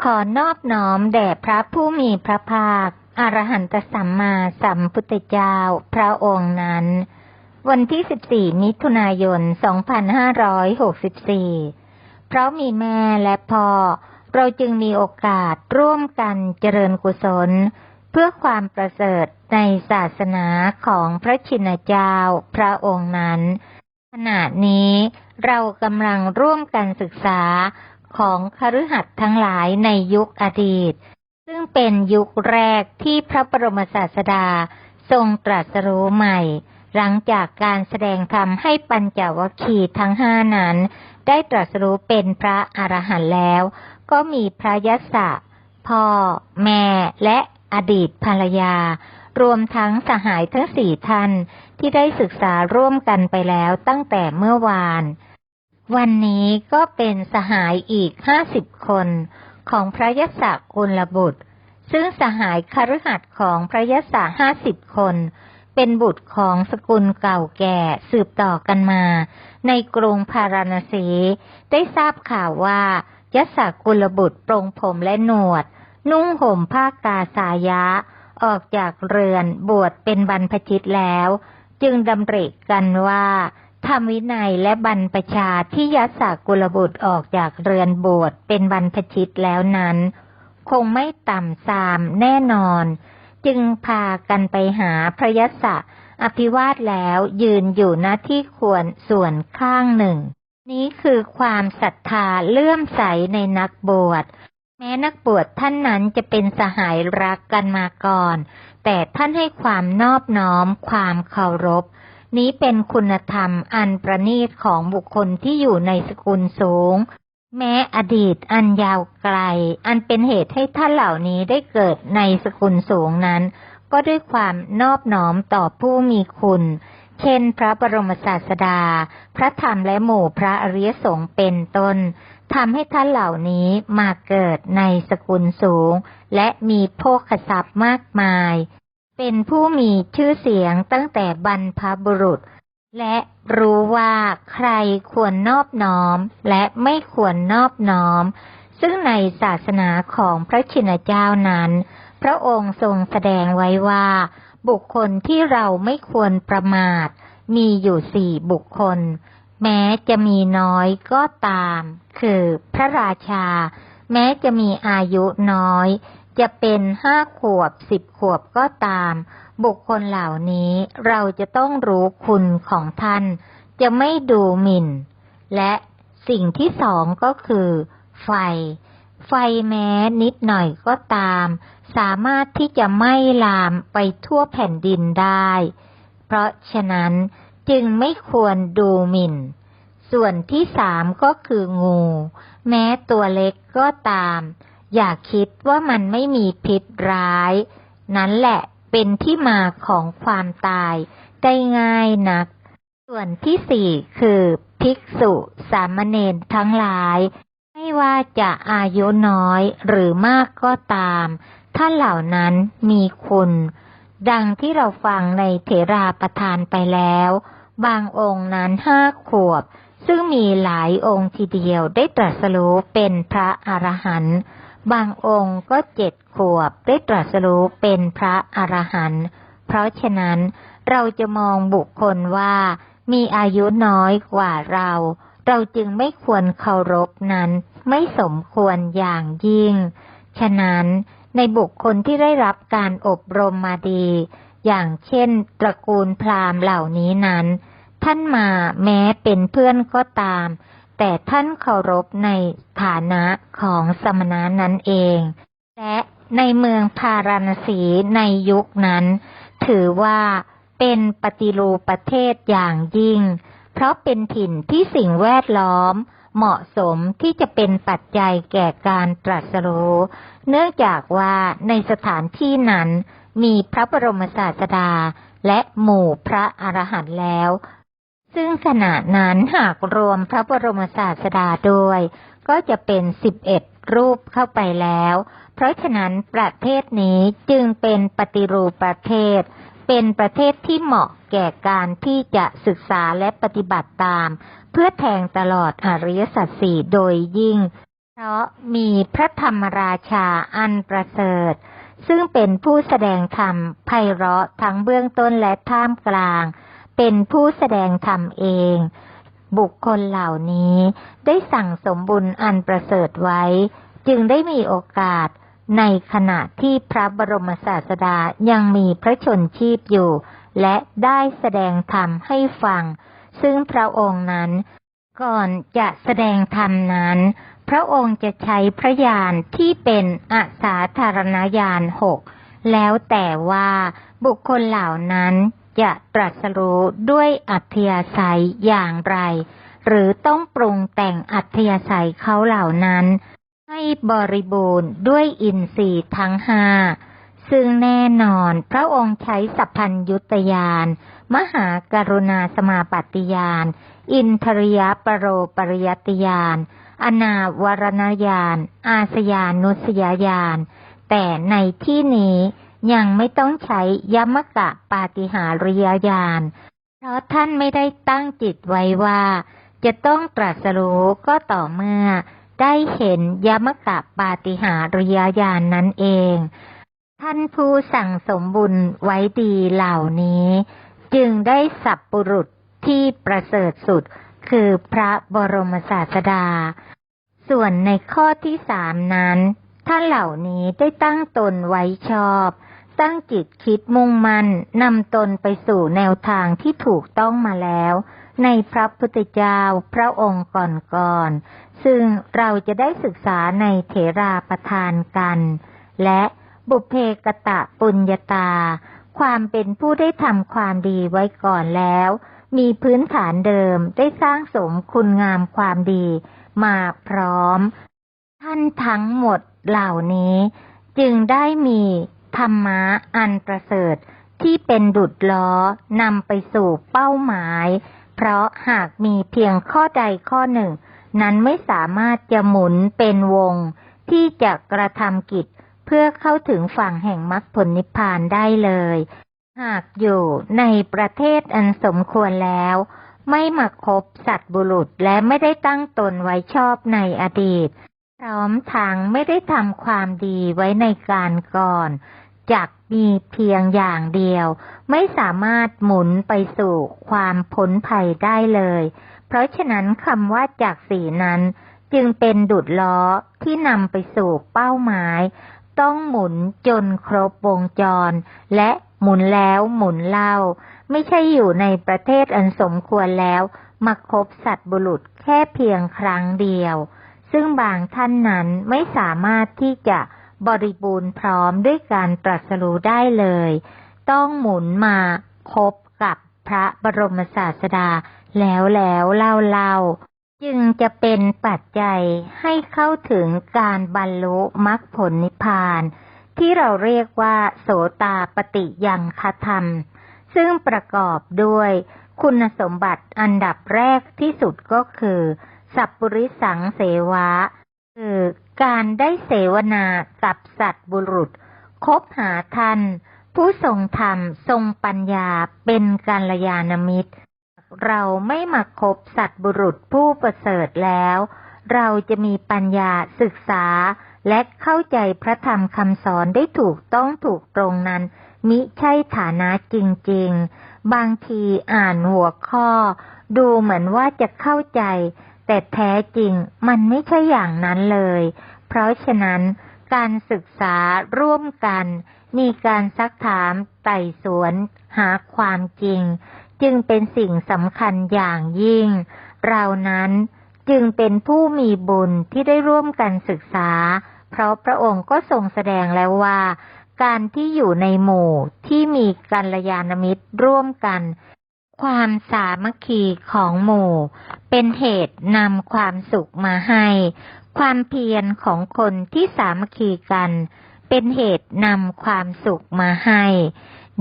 ขอนอบน้อมแด่พระผู้มีพระภาค อรหันตสัมมาสัมพุทธเจ้า พระองค์นั้น วันที่ 14 มิถุนายน 2564 เพราะมีแม่และพ่อ เราจึงมีโอกาสร่วมกันเจริญกุศล เพื่อความประเสริฐในศาสนาของพระชินเจ้า พระองค์นั้น ขณะนี้เรากำลังร่วมกันศึกษา ของคฤหัสถ์ทั้งหลายในยุคอดีต ซึ่งเป็นยุคแรกที่พระบรมศาสดาทรงตรัสรู้ใหม่ หลังจากการแสดงธรรมให้ปัญจวัคคีย์ทั้งห้านั้น ได้ตรัสรู้เป็นพระอรหันต์แล้ว ก็มีพระยศสะพ่อ แม่ และอดีตภรรยา รวมทั้งสหายทั้งสี่ท่านที่ได้ศึกษาร่วมกันไปแล้วตั้งแต่เมื่อวาน วันนี้ก็เป็นสหายอีกห้าสิบคนของพระยศกุลบุตร ซึ่งสหายคฤหัสถ์ของพระยศห้าสิบคน เป็นบุตรของสกุลเก่าแก่สืบต่อกันมา ในกรุงพาราณสี ได้ทราบข่าวว่ายศกุลบุตรปรงผมและหนวด นุ่งห่มผ้ากาสายะ ออกจากเรือนบวชเป็นบรรพชิตแล้ว จึงดำริกันว่า ธรรมวินัยและบรรพชาที่ยศกุลบุตรออกจากเรือนบวชเป็นบรรพชิตแล้วนั้น คงไม่ต่ำสามแน่นอน จึงพากันไปหาพระยศอภิวาทแล้วยืนอยู่หน้าที่ควรส่วนข้างหนึ่ง นี้คือความศรัทธาเลื่อมใสในนักบวชแม้นักบวชท่านนั้นจะเป็นสหายรักกันมาก่อน แต่ท่านให้ความนอบน้อมความเคารพ นี้เป็นคุณธรรมอันประณีตของบุคคลที่อยู่ในสกุลสูง แม้อดีตอันยาวไกล อันเป็นเหตุให้ท่านเหล่านี้ได้เกิดในสกุลสูงนั้น ก็ด้วยความนอบน้อมต่อผู้มีคุณ เช่น พระบรมศาสดา พระธรรมและหมู่พระอริยสงฆ์เป็นต้นทำให้ท่านเหล่านี้มาเกิดในสกุลสูง และมีโภคทรัพย์มากมาย เป็นผู้มีชื่อเสียงตั้งแต่บรรพบุรุษ และรู้ว่าใครควรนอบน้อมและไม่ควรนอบน้อม ซึ่งในศาสนาของพระชินเจ้านั้น พระองค์ทรงแสดงไว้ว่า บุคคลที่เราไม่ควรประมาท มีอยู่สี่บุคคล แม้จะมีน้อยก็ตาม คือพระราชา แม้จะมีอายุน้อย จะเป็นห้าขวบสิบขวบก็ตาม บุคคลเหล่านี้เราจะต้องรู้คุณของท่าน จะไม่ดูหมิ่น และสิ่งที่สองก็คือ ไฟ ไฟแม้นิดหน่อยก็ตาม สามารถที่จะไหม้ลามไปทั่วแผ่นดินได้ เพราะฉะนั้นจึงไม่ควรดูหมิ่น ส่วนที่สามก็คืองู แม้ตัวเล็กก็ตาม อย่าคิดว่ามันไม่มีพิษร้าย นั้นแหละเป็นที่มาของความตายได้ง่ายนัก ส่วนที่สี่คือภิกษุสามเณรทั้งหลาย ไม่ว่าจะอายุน้อยหรือมากก็ตามท่านเหล่านั้นมีคุณ ดังที่เราฟังในเถราประทานไปแล้ว บางองค์นั้นห้าขวบ ซึ่งมีหลายองค์ทีเดียวได้ตรัสรู้เป็นพระอรหันต์ บางองค์ก็เจ็ดขวบได้ตรัสรู้เป็นพระอรหันต์ เพราะฉะนั้นเราจะมองบุคคลว่ามีอายุน้อยกว่าเรา เราจึงไม่ควรเคารพนั้น ไม่สมควรอย่างยิ่ง ฉะนั้นในบุคคลที่ได้รับการอบรมมาดี อย่างเช่น ตระกูลพราหมณ์เหล่านี้นั้น ท่านมาแม้เป็นเพื่อนก็ตาม แต่ท่านเคารพในฐานะของสมณะนั้นเอง และในเมืองพาราณสีในยุคนั้น ถือว่าเป็นปฏิรูปประเทศอย่างยิ่ง เพราะเป็นถิ่นที่สิ่งแวดล้อมเหมาะสมที่จะเป็นปัจจัยแก่การตรัสรู้ เนื่องจากว่าในสถานที่นั้นมีพระบรมศาสดาและหมู่พระอรหันต์แล้ว ซึ่งขณะนั้นหากรวมพระบรมศาสดาด้วย ก็จะเป็นสิบเอ็ดรูปเข้าไปแล้ว เพราะฉะนั้นประเทศนี้จึงเป็นปฏิรูปประเทศ เป็นประเทศที่เหมาะแก่การที่จะศึกษาและปฏิบัติตาม เพื่อแทงตลอดอริยสัจสี่โดยยิ่ง เพราะมีพระธรรมราชาอันประเสริฐ ซึ่งเป็นผู้แสดงธรรมไพเราะทั้งเบื้องต้นและท่ามกลาง เป็นผู้แสดงธรรมเอง บุคคลเหล่านี้ได้สั่งสมบุญอันประเสริฐไว้ จึงได้มีโอกาสในขณะที่พระบรมศาสดายังมีพระชนชีพอยู่ และได้แสดงธรรมให้ฟัง ซึ่งพระองค์นั้น ก่อนจะแสดงธรรมนั้น พระองค์จะใช้พระญาณที่เป็นอาสาธารณญาณหกแล้วแต่ว่าบุคคลเหล่านั้น จะตรัสรู้ด้วยอัธยาศัยอย่างไร หรือต้องปรุงแต่งอัธยาศัยเขาเหล่านั้น ให้บริบูรณ์ด้วยอินทรีย์ทั้งห้าซึ่งแน่นอนพระองค์ใช้สัพพัญยุตยาน มหากรุณาสมาปัติยาน อินทริยปโรปริยติยาน อนาวรณญาณ อาสยานุสยาญาณแต่ในที่นี้ ยังไม่ต้องใช้ยมกะปาติหาริยญาณ เพราะท่านไม่ได้ตั้งจิตไว้ว่า จะต้องตรัสรู้ก็ต่อเมื่อ ได้เห็นยมกะปาติหาริยญาณนนั้นเอง ท่านผู้สั่งสมบุญไว้ดีเหล่านี้ จึงได้สับปุรุษที่ประเสริฐสุดคือพระบรมศาสดา ส่วนในข้อที่สามนั้น ท่านเหล่านี้ได้ตั้งตนไว้ชอบ ตั้งจิตคิดมุ่งมั่นนำตนไปสู่แนวทางที่ถูกต้องมาแล้ว ในพระพุทธเจ้าพระองค์ก่อนๆซึ่งเราจะได้ศึกษาในเถราประทานกัน และบุพเพกตะปุญญาตา ความเป็นผู้ได้ทำความดีไว้ก่อนแล้ว มีพื้นฐานเดิมได้สร้างสมคุณงามความดีมาพร้อม ท่านทั้งหมดเหล่านี้ จึงได้มี ธรรมะอันประเสริฐที่เป็นดุดล้อนำไปสู่เป้าหมาย เพราะหากมีเพียงข้อใดข้อหนึ่ง นั้นไม่สามารถจะหมุนเป็นวง ที่จะกระทำกิจเพื่อเข้าถึงฝั่งแห่งมรรคผลนิพพานได้เลย หากอยู่ในประเทศอันสมควรแล้ว ไม่มาคบสัตว์บุรุษและไม่ได้ตั้งตนไว้ชอบในอดีต พร้อมทางไม่ได้ทำความดีไว้ในการก่อน จักมีเพียงอย่างเดียว ไม่สามารถหมุนไปสู่ความพ้นภัยได้เลย เพราะฉะนั้นคำว่าจากสีนั้น จึงเป็นดุดล้อที่นำไปสู่เป้าหมาย ต้องหมุนจนครบวงจร และหมุนแล้วหมุนเล่า ไม่ใช่อยู่ในประเทศอันสมควรแล้วมาคบสัตว์บุรุษแค่เพียงครั้งเดียว ซึ่งบางท่านนั้นไม่สามารถที่จะ บริบูรณ์พร้อมด้วยการตรัสรู้ได้เลย ต้องหมุนมาคบกับพระบรมศาสดาแล้วแล้วเล่าเล่าจึงจะเป็นปัจจัยให้เข้าถึงการบรรลุมรรคผลนิพพาน ที่เราเรียกว่า โสตาปฏิยังคธรรม ซึ่งประกอบด้วยคุณสมบัติอันดับแรกที่สุดก็คือ สัพปริสังเสวะ คือการได้เสวนากับสัตว์บุรุษ คบหาท่าน ผู้ทรงธรรมทรงปัญญาเป็นกัลยาณมิตร เราไม่มาคบสัตว์บุรุษผู้ประเสริฐแล้ว เราจะมีปัญญาศึกษาและเข้าใจพระธรรมคำสอนได้ถูกต้องถูกตรงนั้น มิใช่ฐานะจริง ๆ บางทีอ่านหัวข้อ ดูเหมือนว่าจะเข้าใจ แต่แท้จริงมันไม่ใช่อย่างนั้นเลย เพราะฉะนั้นการศึกษาร่วมกัน มีการซักถามไต่สวนหาความจริง จึงเป็นสิ่งสำคัญอย่างยิ่ง เรานั้นจึงเป็นผู้มีบุญที่ได้ร่วมกันศึกษา เพราะพระองค์ก็ทรงแสดงแล้วว่า การที่อยู่ในหมู่ที่มีกัลยาณมิตรร่วมกัน ความสามัคคีของหมู่ เป็นเหตุนำความสุขมาให้ ความเพียรของคนที่สามัคคีกัน เป็นเหตุนำความสุขมาให้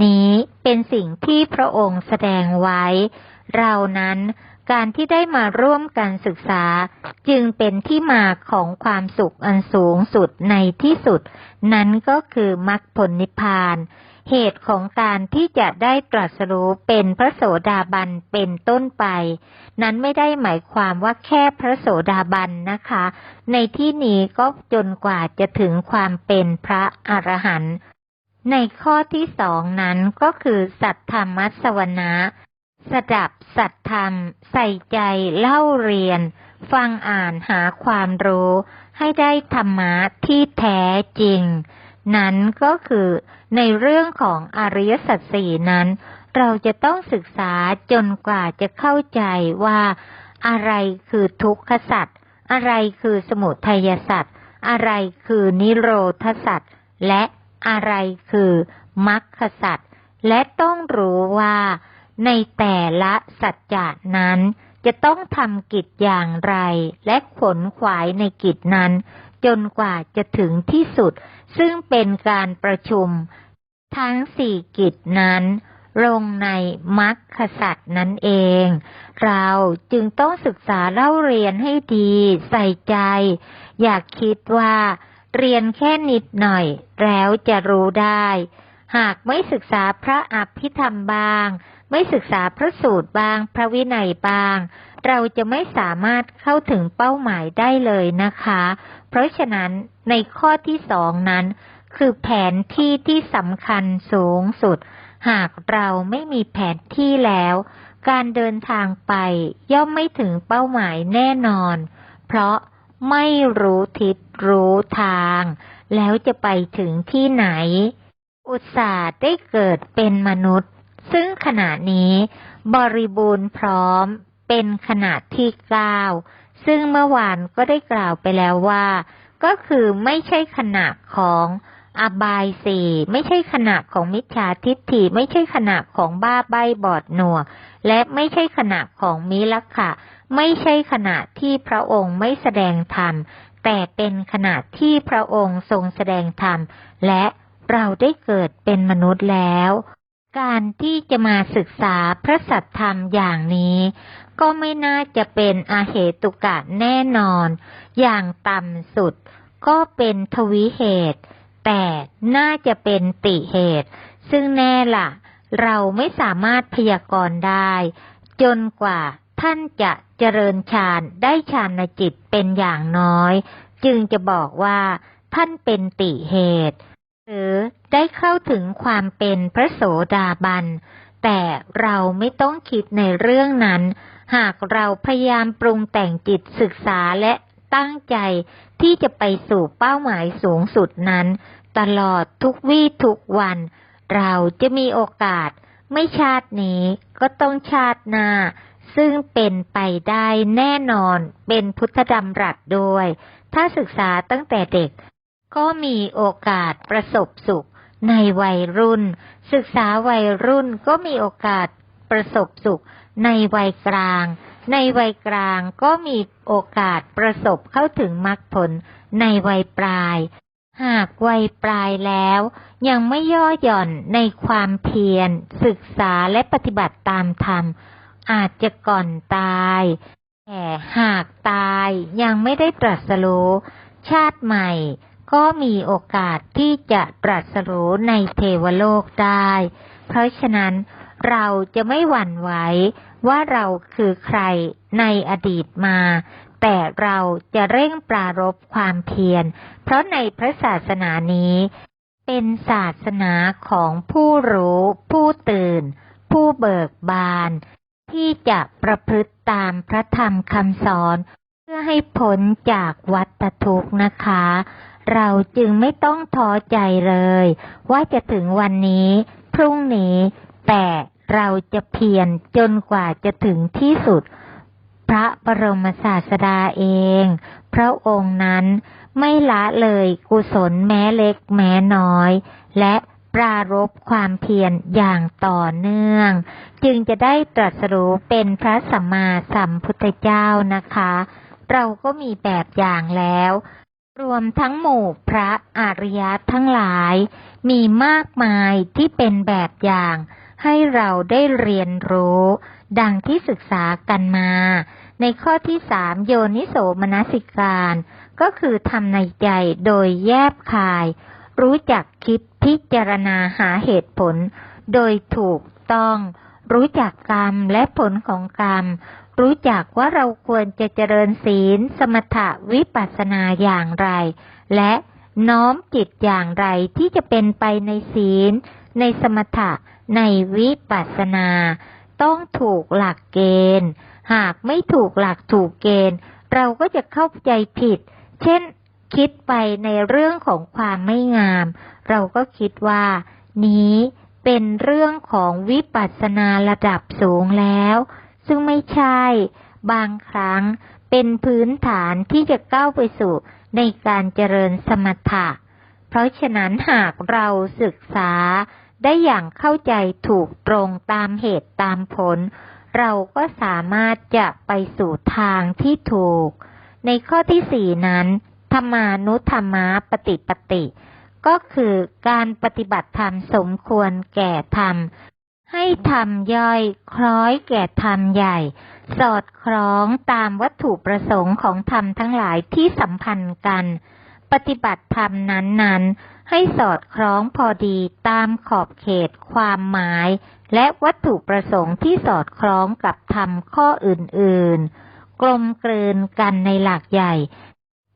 นี้เป็นสิ่งที่พระองค์แสดงไว้ เรานั้น การที่ได้มาร่วมกันศึกษา จึงเป็นที่มาของความสุขอันสูงสุดในที่สุด นั้นก็คือมรรคผลนิพพาน เหตุของการที่จะได้ตรัสรู้เป็นพระโสดาบันเป็นต้นไป นั้นไม่ได้หมายความว่าแค่พระโสดาบันนะคะ ในที่นี้ก็จนกว่าจะถึงความเป็นพระอรหันต์ในข้อที่สองนั้นก็คือสัตธรรมัสวนะ สดับสัตธรรม ใส่ใจเล่าเรียน ฟังอ่านหาความรู้ ให้ได้ธรรมะที่แท้จริง นั้นก็คือในเรื่องของอริยสัจสี่นั้น เราจะต้องศึกษาจนกว่าจะเข้าใจว่า อะไรคือทุกขสัจอะไรคือสมุทัยสัจอะไรคือนิโรธสัจและอะไรคือมรรคสัจและต้องรู้ว่า ในแต่ละสัจจะนั้น จะต้องทำกิจอย่างไร และขนขวายในกิจนั้น จนกว่าจะถึงที่สุด ซึ่งเป็นการประชุม ทั้งสี่กิจนั้นลงในมรรคสัตว์นั่นเอง เราจึงต้องศึกษาเล่าเรียนให้ดีใส่ใจ อยากคิดว่า เรียนแค่นิดหน่อย แล้วจะรู้ได้ หากไม่ศึกษาพระอภิธรรมบาง ไม่ศึกษาพระสูตรบาง พระวินัยบาง เราจะไม่สามารถเข้าถึงเป้าหมายได้เลยนะคะ เพราะฉะนั้นในข้อที่สองนั้น คือแผนที่ที่สำคัญสูงสุด หากเราไม่มีแผนที่แล้ว การเดินทางไปย่อมไม่ถึงเป้าหมายแน่นอน เพราะไม่รู้ทิศรู้ทาง แล้วจะไปถึงที่ไหน อุตส่าห์ได้เกิดเป็นมนุษย์ ซึ่งขณะนี้บริบูรณ์พร้อมเป็นขนาดที่เก้าซึ่งเมื่อวานก็ได้กล่าวไปแล้วว่า ก็คือไม่ใช่ขนาดของอบายสี่ไม่ใช่ขนาดของมิจฉาทิฏฐิไม่ใช่ขนาดของบ้าใบบอดหนวก และไม่ใช่ขนาดของมิลักขะ ไม่ใช่ขนาดที่พระองค์ไม่แสดงธรรม แต่เป็นขนาดที่พระองค์ทรงแสดงธรรม และเราได้เกิดเป็นมนุษย์แล้ว การที่จะมาศึกษาพระสัทธรรมอย่างนี้ ก็ไม่น่าจะเป็นอาเหตุกะแน่นอน อย่างต่ำสุดก็เป็นทวิเหตุ แต่น่าจะเป็นติเหตุ ซึ่งแน่ละ่ะ เราไม่สามารถพยากรณ์ได้ จนกว่าท่านจะเจริญฌานได้ฌานจิตเป็นอย่างน้อย จึงจะบอกว่าท่านเป็นติเหตุ หรือได้เข้าถึงความเป็นพระโสดาบัน แต่เราไม่ต้องคิดในเรื่องนั้น หากเราพยายามปรุงแต่งจิตศึกษาและตั้งใจที่จะไปสู่เป้าหมายสูงสุดนั้น ตลอดทุกวี่ทุกวัน เราจะมีโอกาสไม่ชาตินี้ก็ต้องชาติหน้า ซึ่งเป็นไปได้แน่นอนเป็นพุทธดำรัสด้วย ถ้าศึกษาตั้งแต่เด็ก ก็มีโอกาสประสบสุขในวัยรุ่น ศึกษาวัยรุ่นก็มีโอกาสประสบสุขในวัยกลาง ในวัยกลางก็มีโอกาสประสบเข้าถึงมรรคผลในวัยปลาย หากวัยปลายแล้ว ยังไม่ย่อหย่อนในความเพียร ศึกษาและปฏิบัติตามธรรม อาจจะก่อนตายแต่หากตายยังไม่ได้ตรัสรู้ชาติใหม่ ก็มีโอกาสที่จะตรัสรู้ในเทวโลกได้ เพราะฉะนั้นเราจะไม่หวั่นไหวว่าเราคือใครในอดีตมา แต่เราจะเร่งปรารบความเพียร เพราะในพระศาสนานี้ เป็นศาสนาของผู้รู้ ผู้ตื่น ผู้เบิกบาน ที่จะประพฤติตามพระธรรมคำสอน เพื่อให้พ้นจากวัฏทุกข์นะคะ เราจึงไม่ต้องท้อใจเลย ว่าจะถึงวันนี้ พรุ่งนี้ แต่เราจะเพียรจนกว่าจะถึงที่สุด พระบรมศาสดาเอง พระองค์นั้นไม่ละเลยกุศลแม้เล็กแม้น้อย และปรารบความเพียรอย่างต่อเนื่อง จึงจะได้ตรัสรู้เป็นพระสัมมาสัมพุทธเจ้านะคะ เราก็มีแบบอย่างแล้ว รวมทั้งหมู่พระอริยทั้งหลาย มีมากมายที่เป็นแบบอย่าง ให้เราได้เรียนรู้ ดังที่ศึกษากันมา ในข้อที่สามโยนิโสมนสิการ ก็คือทำในใจโดยแยบคาย รู้จักคิดพิจารณาหาเหตุผล โดยถูกต้อง รู้จักกรรมและผลของกรรม รู้จักว่าเราควรจะเจริญศีล สมถะวิปัสสนาอย่างไร และน้อมจิตอย่างไรที่จะเป็นไปในศีล ในสมถะ ในวิปัสสนา ต้องถูกหลักเกณฑ์ หากไม่ถูกหลักถูกเกณฑ์ เราก็จะเข้าใจผิด เช่น คิดไปในเรื่องของความไม่งาม เราก็คิดว่า นี้เป็นเรื่องของวิปัสสนาระดับสูงแล้ว ซึ่งไม่ใช่ บางครั้งเป็นพื้นฐานที่จะก้าวไปสู่ในการเจริญสมถะ เพราะฉะนั้นหากเราศึกษาได้อย่างเข้าใจถูกตรงตามเหตุตามผล เราก็สามารถจะไปสู่ทางที่ถูก ในข้อที่สี่นั้น ธรรมานุธรรมะปฏิปติ ก็คือการปฏิบัติธรรมสมควรแก่ธรรม ให้ธรรมย่อยคล้อยแก่ธรรมใหญ่ สอดคล้องตามวัตถุประสงค์ของธรรมทั้งหลายที่สัมพันธ์กัน ปฏิบัติธรรมนั้นๆ ให้สอดคล้องพอดีตามขอบเขตความหมาย และวัตถุประสงค์ที่สอดคล้องกับธรรมข้ออื่นๆ กลมกลืนกันในหลักใหญ่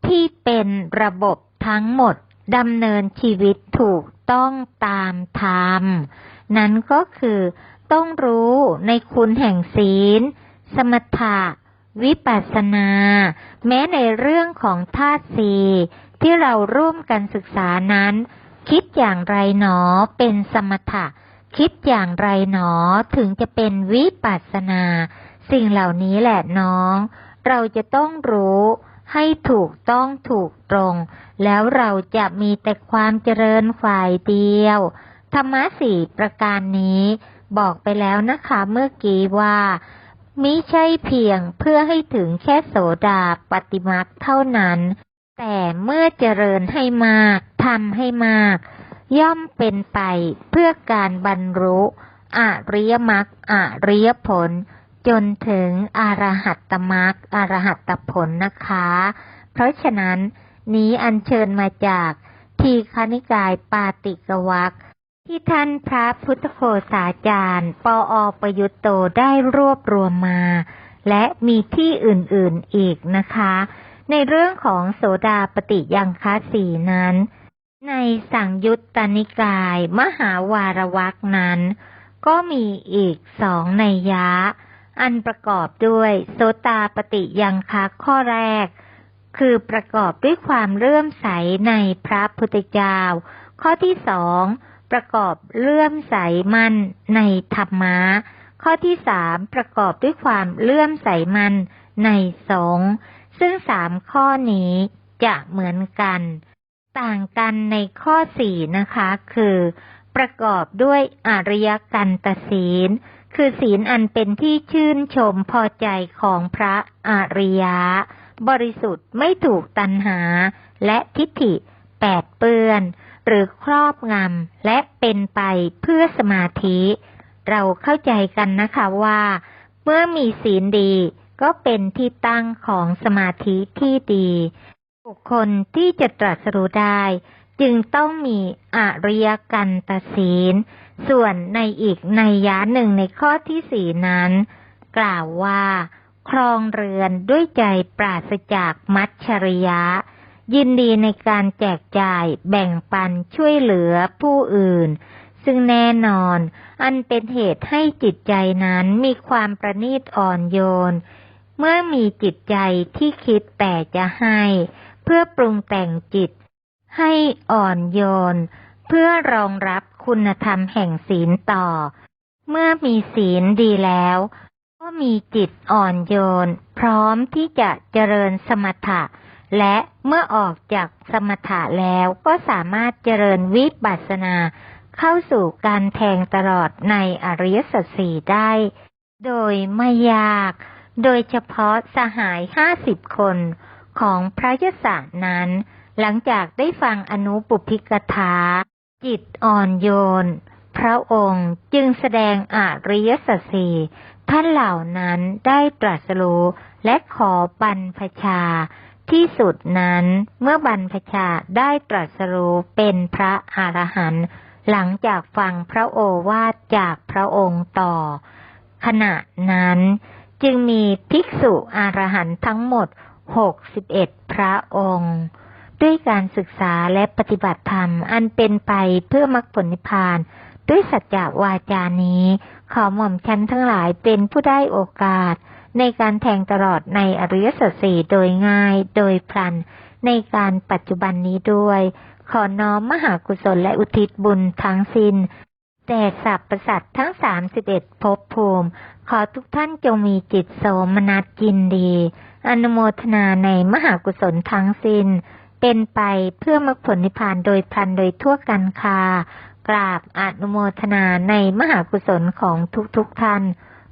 ที่เป็นระบบทั้งหมดดำเนินชีวิตถูกต้องตามธรรม นั้นก็คือต้องรู้ในคุณแห่งศีล สมถะ วิปัสสนา แม้ในเรื่องของธาตุสีที่เราร่วมกันศึกษานั้น คิดอย่างไรหนอเป็นสมถะ คิดอย่างไรหนอถึงจะเป็นวิปัสสนา สิ่งเหล่านี้แหละน้อง เราจะต้องรู้ให้ถูกต้องถูกตรง แล้วเราจะมีแต่ความเจริญฝ่ายเดียว ธรรมะสี่ประการนี้บอกไปแล้วนะคะเมื่อกี้ว่ามิใช่เพียงเพื่อให้ถึงแค่โสดาปฏิมักเท่านั้น แต่เมื่อเจริญให้มากทำให้มาก ย่อมเป็นไปเพื่อการบรรลุอริยมรรคอริยผล จนถึงอรหัตตมรรคอรหัตตผลนะคะ เพราะฉะนั้นนี้อัญเชิญมาจากทีคณิกายปาติกวัก ที่ท่านพระพุทธโฆษาจารย์ ปออประยุตโตได้รวบรวมมา และมีที่อื่นๆอีกนะคะ ในเรื่องของโสดาปฏิยังคสีนั้น ในสังยุตตนิกาย มหาวารวักนั้น ก็มีอีกสองในยะ อันประกอบด้วยโสตาปฏิยังคข้อแรก คือประกอบด้วยความเลื่อมใสในพระพุทธเจ้า ข้อที่สอง ประกอบเลื่อมใสมั่นในธรรมะ ข้อที่สามประกอบด้วยความเลื่อมใสมั่นในสงฆ์ซึ่งสามข้อนี้จะเหมือนกัน ต่างกันในข้อสี่นะคะ คือ ประกอบด้วยอริยกันตศีล คือศีลอันเป็นที่ชื่นชมพอใจของพระอริยะ บริสุทธิ์ไม่ถูกตัณหาและทิฏฐิแปดเปื้อน หรือครอบงำและเป็นไปเพื่อสมาธิ เราเข้าใจกันนะคะว่า เมื่อมีศีลดีก็เป็นที่ตั้งของสมาธิที่ดี บุคคลที่จะตรัสรู้ได้ จึงต้องมีอริยกันตศีล ส่วนในอีกในยะหนึ่งในข้อที่สี่นั้น กล่าวว่า ครองเรือนด้วยใจปราศจากมัจฉริยะ ยินดีในการแจกจ่าย แบ่งปันช่วยเหลือผู้อื่น ซึ่งแน่นอน อันเป็นเหตุให้จิตใจนั้นมีความประณีตอ่อนโยน เมื่อมีจิตใจที่คิดแต่จะให้ เพื่อปรุงแต่งจิต ให้อ่อนโยน เพื่อรองรับคุณธรรมแห่งศีลต่อ เมื่อมีศีลดีแล้วก็มีจิตอ่อนโยน พร้อมที่จะเจริญสมถะ และเมื่อออกจากสมถะแล้วก็สามารถเจริญวิปัสสนา เข้าสู่การแทงตลอดในอริยสัจสี่ได้ โดยไม่ยาก โดยเฉพาะสหายห้าสิบคนของพระยศนั้น หลังจากได้ฟังอนุปุพิกถา จิตอ่อนโยน พระองค์จึงแสดงอริยสัจสี่ท่านเหล่านั้นได้ตรัสรู้และขอบรรพชา ที่สุดนั้นเมื่อบรรพชาได้ตรัสรู้เป็นพระอรหันต์หลังจากฟังพระโอวาทจากพระองค์ต่อ ขณะนั้นจึงมีภิกษุอรหันต์ทั้งหมดหกสิบเอ็ดพระองค์ ด้วยการศึกษาและปฏิบัติธรรมอันเป็นไปเพื่อมรรคผลนิพพาน ด้วยสัจจวาจานี้ ขอหม่อมชั้นทั้งหลายเป็นผู้ได้โอกาส ในการแทงตลอดในอริยสัจสี่โดยง่ายโดยพลัน ในการปัจจุบันนี้ด้วย ขอน้อมมหากุศลและอุทิศบุญทั้งสิน้นแต่สัพพสัตว์ทั้งสามสิบเอ็ดภพภูมิ ขอทุกท่านจงมีจิตโสมนัสยินดี อนุโมทนาในมหากุศลทั้งสิน้น เป็นไปเพื่อมรรคผลนิพพานโดยพลันโดยทั่วกันคากราบอนุโมทนาในมหากุศลของทุกๆทท่าน